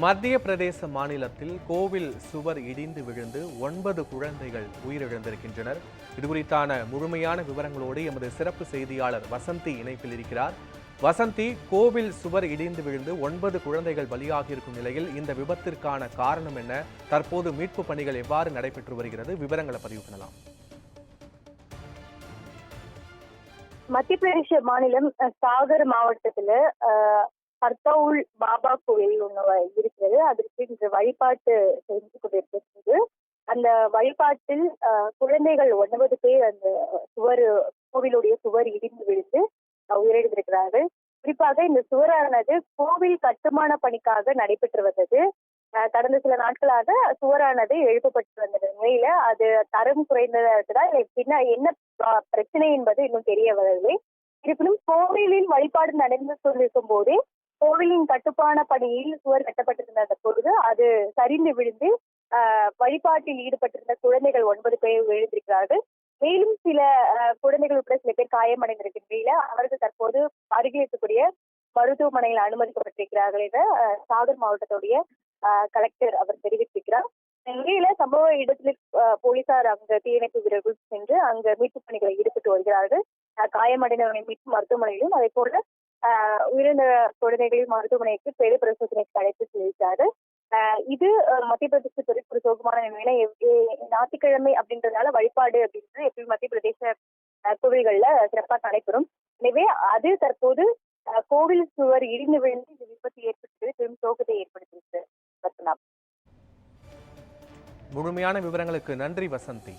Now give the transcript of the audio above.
மத்திய பிரதேச மாநிலத்தில் கோவில் சுவர் இடிந்து விழுந்து ஒன்பது குழந்தைகள் உயிரிழந்திருக்கின்றனர். இது குறித்தான முழுமையான விவரங்களோடு எமது சிறப்பு செய்தியாளர் வசந்தி இணைப்பில் இருக்கிறார். வசந்தி கோவில் சுவர் இடிந்து விழுந்து ஒன்பது குழந்தைகள் பலியாகியிருக்கும் நிலையில் இந்த விபத்திற்கான காரணம் என்ன? தற்போது மீட்பு பணிகள் எவ்வாறு நடைபெற்று வருகிறது? விவரங்களை பதிவு பண்ணலாம். மத்திய பிரதேச மாநிலம் சாகர் மாவட்டத்துல பர்தவுல் பாபா கோவில் ஒண்ணு இருக்கிறது. அதற்கு இன்று வழிபாட்டு செஞ்சு கொண்டிருக்கிறது. அந்த வழிபாட்டில் குழந்தைகள் ஒன்பது பேர் அந்த சுவர் கோவிலுடைய சுவர் இடிந்து விழுந்து உயிரிழந்திருக்கிறார்கள். குறிப்பாக இந்த சுவரானது கோவில் கட்டுமான பணிக்காக நடைபெற்று வந்தது. கடந்த சில நாட்களாக சுவரானது எழுப்பப்பட்டு வந்த நிலையில அது தரம் குறைந்ததா இருக்குதா பின்ன என்ன பிரச்சனை என்பது இன்னும் தெரிய வரவில்லை. இருப்பினும் கோவிலில் வழிபாடு நடந்து கொண்டிருக்கும் போதே கோவிலின் கட்டுப்பான பணியில் சுவர் கட்டப்பட்டிருந்த அந்த பொழுது அது சரிந்து விழுந்து ஆஹ், வழிபாட்டில் ஈடுபட்டிருந்த குழந்தைகள் ஒன்பது பேர் எழுந்திருக்கிறார்கள். மேலும் சில குழந்தைகள் உட்பட சில பேர் காயமடைந்திருக்கிற நிலையில அவர்கள் தற்போது அருகில் இருக்கக்கூடிய மருத்துவமனையில் அனுமதிக்கப்பட்டிருக்கிறார்கள் என சாகர் மாவட்டத்துடைய கலெக்டர் அவர் தெரிவித்திருக்கிறார். இந்த நிலையில சம்பவ இடத்தில் போலீசார் அங்க தீயணைப்பு வீரர்கள் சென்று அங்க மீட்பு பணிகளை ஈடுபட்டு வருகிறார்கள். ஆஹ், காயமடைந்தவர்களை மீட்பு மருத்துவமனையிலும் அதே போல உயிரிழந்த குழந்தைகளின் மருத்துவமனைக்கு பெரிய பிரசவத்தினைக்கு அழைத்து செல்கிறாரு இது மத்திய பிரதேசத்துறை ஒரு சோகமான நிலைமையில ஞாயிற்றுக்கிழமை அப்படின்றதுனால வழிபாடு அப்படின்றது எப்பயும் மத்திய பிரதேச கோவில்கள்ல சிறப்பாக நடைபெறும். எனவே அது தற்போது கோவில் சுவர் இடிந்து விழுந்து இந்த விபத்து ஏற்பட்டது பெரும் சோகத்தை ஏற்படுத்தியிருக்கு. முழுமையான விவரங்களுக்கு நன்றி வசந்தி.